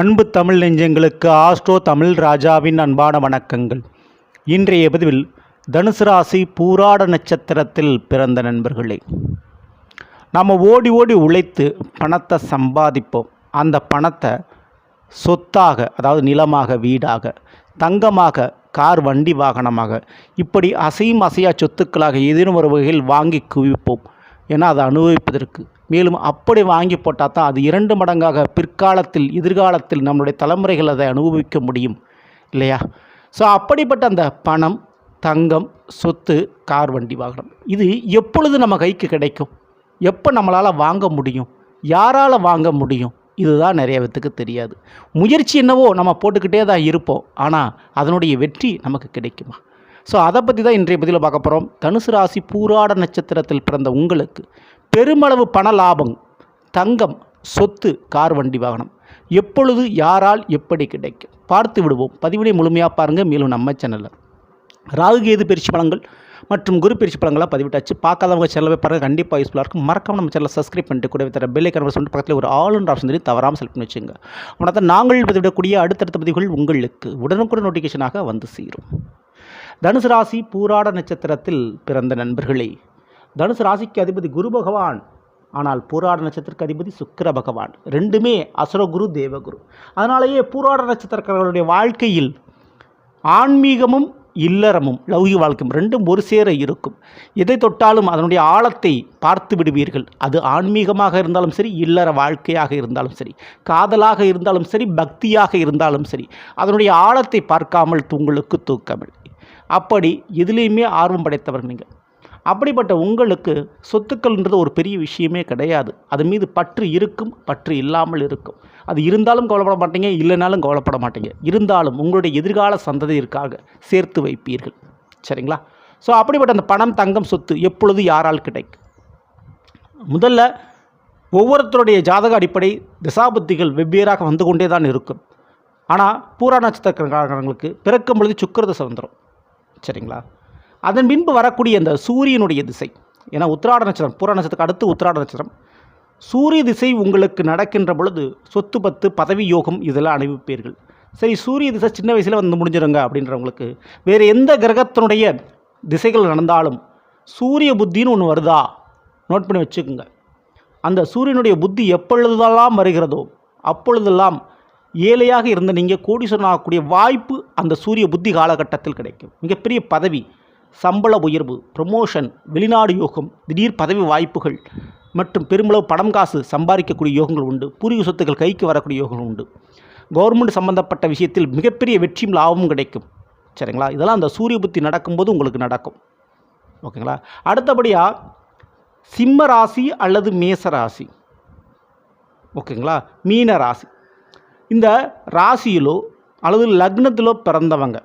அன்பு தமிழ் நெஞ்சங்களுக்கு ஆஸ்ட்ரோ தமிழ் ராஜாவின் அன்பான வணக்கங்கள். இன்றைய பதிவில் தனுசு ராசி பூராட நட்சத்திரத்தில் பிறந்த நண்பர்களே. நம்ம ஓடி ஓடி உழைத்து பணத்தை சம்பாதிப்போம். அந்த பணத்தை சொத்தாக அதாவது நிலமாக வீடாக தங்கமாக கார் வண்டி வாகனமாக இப்படி அசையும் அசையா சொத்துக்களாக ஏதேனும் ஒரு வகையில் வாங்கி குவிப்போம். ஏன்னா அதை அனுபவிப்பதற்கு மேலும் அப்படி வாங்கி போட்டால் தான் அது இரண்டு மடங்காக பிற்காலத்தில் எதிர்காலத்தில் நம்மளுடைய தலைமுறைகள் அதை அனுபவிக்க முடியும். இல்லையா? ஸோ அப்படிப்பட்ட அந்த பணம் தங்கம் சொத்து கார் வண்டி வாகனம் இது எப்பொழுது நம்ம கைக்கு கிடைக்கும்? எப்போ நம்மளால் வாங்க முடியும்? யாரால் வாங்க முடியும்? இதுதான் நிறைய பேத்துக்கு தெரியாது. முயற்சி என்னவோ நம்ம போட்டுக்கிட்டே தான் இருப்போம். ஆனால் அதனுடைய வெற்றி நமக்கு கிடைக்குமா? ஸோ அதை பற்றி தான் இன்றைய பதிவில் பார்க்க போகிறோம் தனுசு ராசி பூராட நட்சத்திரத்தில் பிறந்த உங்களுக்கு பெருமளவு பண லாபம் தங்கம் சொத்து கார் வண்டி வாகனம் எப்பொழுது யாரால் எப்படி கிடைக்கும்? பார்த்து விடுவோம். பதிவினை முழுமையாக பாருங்கள் மேலும் நம்ம சேனலில் ராகு கேது பயிற்சி பலன்கள் மற்றும் குரு பயிற்சி பலன்களாக பதிவிட்டாச்சு. பார்க்காதவங்க சேனலை பாருங்கள் கண்டிப்பாக யூஸ்ஃபுல்லாக இருக்கும். மறக்காம நம்ம சேனலை சப்ஸ்கிரைப் பண்ணிட்டு கூட தர பெல்லை கனவு சொல்லிட்டு பக்கத்தில் ஒரு ஆல் ஆப்ஷன் தெரியும். தவறாமல் செலக்ட் பண்ணி வச்சுங்க உனக்கு நாங்கள் பதிவிடக்கூடிய அடுத்தடுத்த பதிவுகள் உங்களுக்கு உடனுக்குடன் நோட்டிஃபிகேஷனாக வந்து சேரும். தனுசு ராசி பூராட நட்சத்திரத்தில் பிறந்த நண்பர்களே தனுசு ராசிக்கு அதிபதி குரு பகவான் ஆனால் பூராட நட்சத்திரக்கு அதிபதி சுக்கர பகவான். ரெண்டுமே அசுரகுரு தேவகுரு. அதனாலேயே பூராட நட்சத்திரக்காரர்களுடைய வாழ்க்கையில் ஆன்மீகமும் இல்லறமும் லௌகிக வாழ்க்கையும் ரெண்டும் ஒரு சேர இருக்கும். எதை தொட்டாலும் அதனுடைய ஆழத்தை பார்த்து விடுவீர்கள். அது ஆன்மீகமாக இருந்தாலும் சரி இல்லற வாழ்க்கையாக இருந்தாலும் சரி காதலாக இருந்தாலும் சரி பக்தியாக இருந்தாலும் சரி அதனுடைய ஆழத்தை பார்க்காமல் உங்களுக்கு தூக்கமில்லை. அப்படி எதுலேயுமே ஆர்வம் படைத்தவர் நீங்கள் அப்படிப்பட்ட உங்களுக்கு சொத்துக்கள்ன்றது ஒரு பெரிய விஷயமே கிடையாது. அது மீது பற்று இருக்கும் பற்று இல்லாமல் இருக்கும். அது இருந்தாலும் கவலைப்பட மாட்டீங்க இல்லைனாலும் கவலைப்பட மாட்டீங்க. இருந்தாலும் உங்களுடைய எதிர்கால சந்ததியிற்காக சேர்த்து வைப்பீர்கள். சரிங்களா? ஸோ அப்படிப்பட்ட அந்த பணம் தங்கம் சொத்து எப்பொழுது யாரால் கிடைக்கும்? முதல்ல ஒவ்வொருத்தருடைய ஜாதக அடிப்படை திசாபுத்திகள் வெவ்வேறாக வந்து கொண்டே தான் இருக்கும். ஆனால் பூரா நட்சத்திரக்காரங்களுக்கு பிறக்கும் பொழுது சுக்கரதசை வந்துடும் சரிங்களா? அதன் பின்பு வரக்கூடிய அந்த சூரியனுடைய திசை ஏன்னா உத்திராட நட்சத்திரம் பூர நட்சத்திரத்துக்கு அடுத்து உத்திராட நட்சத்திரம். சூரிய திசை உங்களுக்கு நடக்கின்ற பொழுது சொத்து பத்து பதவி யோகம் இதெல்லாம் அனுபவிப்பீர்கள் சரி சூரிய திசை சின்ன வயசில் வந்து முடிஞ்சிருங்க அப்படின்றவங்களுக்கு வேறு எந்த கிரகத்தினுடைய திசைகள் நடந்தாலும் சூரிய புத்தின்னு ஒன்று வருதா? நோட் பண்ணி வச்சுக்கோங்க. அந்த சூரியனுடைய புத்தி எப்பொழுதெல்லாம் வருகிறதோ அப்பொழுதெல்லாம் ஏழையாக இருந்த நீங்கள் கோடீஸ்வரன் ஆகக்கூடிய வாய்ப்பு அந்த சூரிய புத்தி காலகட்டத்தில் கிடைக்கும். மிகப்பெரிய பதவி சம்பள உயர்வு ப்ரமோஷன் வெளிநாடு யோகம் திடீர் பதவி வாய்ப்புகள் மற்றும் பெருமளவு பணம் காசு சம்பாதிக்கக்கூடிய யோகங்கள் உண்டு. பூர்வீக சொத்துக்கள் கைக்கு வரக்கூடிய யோகங்கள் உண்டு. கவர்மெண்ட் சம்பந்தப்பட்ட விஷயத்தில் மிகப்பெரிய வெற்றியும் லாபமும் கிடைக்கும். சரிங்களா? இதெல்லாம் அந்த சூரிய புத்தி நடக்கும்போது உங்களுக்கு நடக்கும். ஓகேங்களா? அடுத்தபடியாக சிம்ம ராசி அல்லது மேச ராசி. ஓகேங்களா? மீன ராசி. இந்த ராசியிலோ அல்லது லக்னத்திலோ பிறந்தவங்க.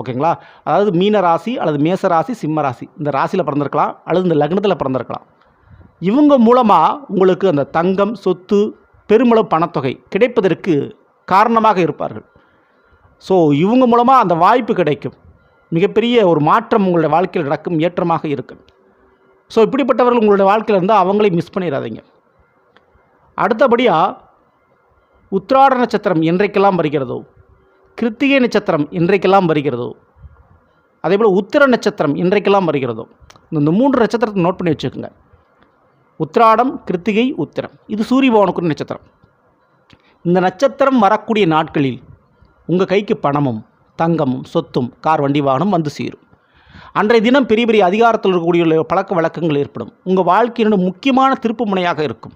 ஓகேங்களா? அதாவது மீன ராசி அல்லது மேச ராசி சிம்ம ராசி. இந்த ராசியில் பிறந்திருக்கலாம் அல்லது இந்த லக்னத்தில் பிறந்திருக்கலாம். இவங்க மூலமாக உங்களுக்கு அந்த தங்கம் சொத்து பெருமளவு பணத்தொகை கிடைப்பதற்கு காரணமாக இருப்பார்கள். ஸோ இவங்க மூலமாக அந்த வாய்ப்பு கிடைக்கும். மிகப்பெரிய ஒரு மாற்றம் உங்களுடைய வாழ்க்கையில் நடக்கும் ஏற்றமாக இருக்கும். ஸோ இப்படிப்பட்டவர்கள் உங்களுடைய வாழ்க்கையில் இருந்தால் அவங்களையும் மிஸ் பண்ணிடாதீங்க. அடுத்தபடியாக உத்திராட நட்சத்திரம் என்றைக்கெல்லாம் வருகிறதோ கிருத்திகை நட்சத்திரம் என்றைக்கெல்லாம் வருகிறதோ அதே போல் உத்திர நட்சத்திரம் இன்றைக்கெல்லாம் வருகிறதோ இந்த மூன்று நட்சத்திரத்தை நோட் பண்ணி வச்சுக்கோங்க. உத்திராடம் கிருத்திகை உத்திரம். இது சூரிய பவனுக்குரிய நட்சத்திரம். இந்த நட்சத்திரம் வரக்கூடிய நாட்களில் உங்கள் கைக்கு பணமும் தங்கமும் சொத்தும் கார் வண்டி வாகனம் வந்து சேரும். அன்றைய தினம் பெரிய பெரிய அதிகாரத்தில் இருக்கக்கூடிய பழக்க வழக்கங்கள் ஏற்படும். உங்கள் வாழ்க்கையினுடைய முக்கியமான திருப்பு முனையாக இருக்கும்.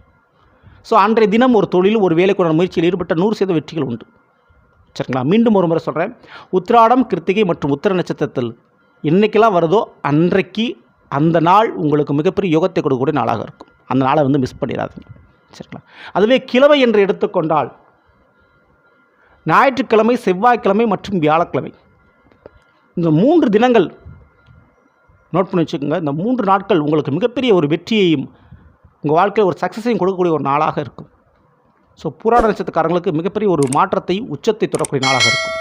ஸோ அன்றைய தினம் ஒரு தொழில் ஒரு வேலைக்குறான முயற்சியில் ஈடுபட்ட நூறு சதவீத வெற்றிகள் உண்டு. சரிங்களா? மீண்டும் ஒரு முறை சொல்கிறேன் உத்திராடம் கிருத்திகை மற்றும் உத்திர நட்சத்திரத்தில் என்றைக்கெல்லாம் வருதோ அன்றைக்கு அந்த நாள் உங்களுக்கு மிகப்பெரிய யோகத்தை கொடுக்கக்கூடிய நாளாக இருக்கும். அந்த நாளை வந்து மிஸ் பண்ணிடாதீங்க. சரிங்களா? அதுவே கிழமை என்று எடுத்துக்கொண்டால் ஞாயிற்றுக்கிழமை செவ்வாய்க்கிழமை மற்றும் வியாழக்கிழமை. இந்த மூன்று தினங்கள் நோட் பண்ணி வச்சுக்கோங்க. இந்த மூன்று நாட்கள் உங்களுக்கு மிகப்பெரிய ஒரு வெற்றியையும் உங்கள் வாழ்க்கையில் ஒரு சக்ஸஸையும் கொடுக்கக்கூடிய ஒரு நாளாக இருக்கும். ஸோ புராண நட்சத்திரக்காரங்களுக்கு மிகப்பெரிய ஒரு மாற்றத்தை உச்சத்தை தொடரக்கூடிய நாளாக இருக்கும்.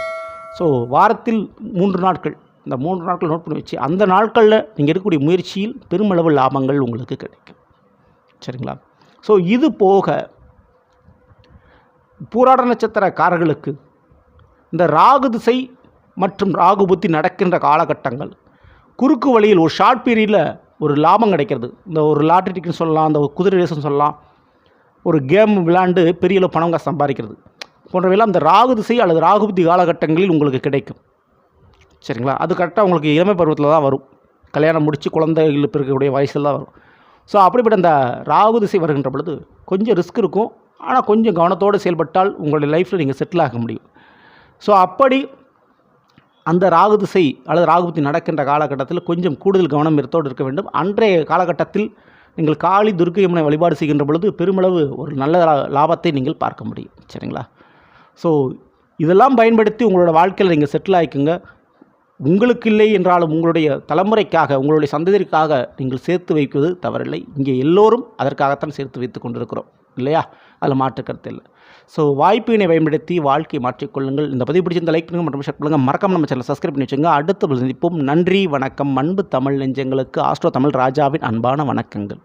ஸோ வாரத்தில் மூன்று நாட்கள் இந்த மூன்று நாட்கள் நோட் பண்ணி வச்சு அந்த நாட்களில் நீங்கள் இருக்கக்கூடிய முயற்சியில் பெருமளவு லாபங்கள் உங்களுக்கு கிடைக்கும். சரிங்களா? ஸோ இது போக பூராட நட்சத்திரக்காரர்களுக்கு இந்த ராகு திசை மற்றும் ராகு புத்தி நடக்கின்ற காலகட்டங்கள் குறுக்கு வழியில் ஒரு ஷார்ட் பீரியடில் ஒரு லாபம் கிடைக்கிறது. இந்த ஒரு லாட்ரி டிக்கெட் சொல்லலாம் அந்த ஒரு குதிரை ரேஸ்னு சொல்லலாம் ஒரு கேம் விளையாண்டு பெரிய அளவு பணம் காசு சம்பாதிக்கிறது. போன்றவையெல்லாம் இந்த ராகு திசை அல்லது ராகுபதி காலகட்டங்களில் உங்களுக்கு கிடைக்கும். சரிங்களா? அது கரெக்டாக உங்களுக்கு இளமை பருவத்தில் தான் வரும். கல்யாணம் முடித்து குழந்தைகள் பிறக்கக்கூடிய வயசில் தான் வரும். ஸோ அப்படிப்பட்ட அந்த ராகு திசை வருகின்ற பொழுது கொஞ்சம் ரிஸ்க் இருக்கும். ஆனால் கொஞ்சம் கவனத்தோடு செயல்பட்டால் உங்களுடைய லைஃப்பில் நீங்கள் செட்டில் ஆக முடியும். ஸோ அப்படி அந்த ராகு திசை அல்லது ராகுபத்தி நடக்கின்ற காலகட்டத்தில் கொஞ்சம் கூடுதல் கவனம் இருத்தோடு இருக்க வேண்டும். அன்றைய காலகட்டத்தில் நீங்கள் காளி துர்க்கை வழிபாடு செய்கின்ற பொழுது பெருமளவு ஒரு நல்ல லாபத்தை நீங்கள் பார்க்க முடியும். சரிங்களா? ஸோ இதெல்லாம் பயன்படுத்தி உங்களோட வாழ்க்கையில் நீங்கள் செட்டில் ஆகிக்குங்க உங்களுக்கு இல்லை என்றாலும் உங்களுடைய தலைமுறைக்காக உங்களுடைய சந்ததிற்காக நீங்கள் சேர்த்து வைப்பது தவறில்லை. இங்கே எல்லோரும் அதற்காகத்தான் சேர்த்து வைத்து கொண்டிருக்கிறோம். இல்லையா? அதில் மாற்று கருத்து இல்லை. ஸோ வாய்ப்பினை பயன்படுத்தி வாழ்க்கை மாற்றிக்கொள்ளுங்கள் இந்த பதிவு பிடிச்சிருந்த லைக் பண்ணுங்கள் மற்றும் ஷேர் பண்ணுங்கள் மறக்காம நம்ம சேனல் சப்ஸ்கிரைப் பண்ணி வச்சுங்க. அடுத்த சந்திப்போம் நன்றி வணக்கம். அன்பு தமிழ் நெஞ்சங்களுக்கு ஆஸ்ட்ரோ தமிழ் ராஜாவின் அன்பான வணக்கங்கள்.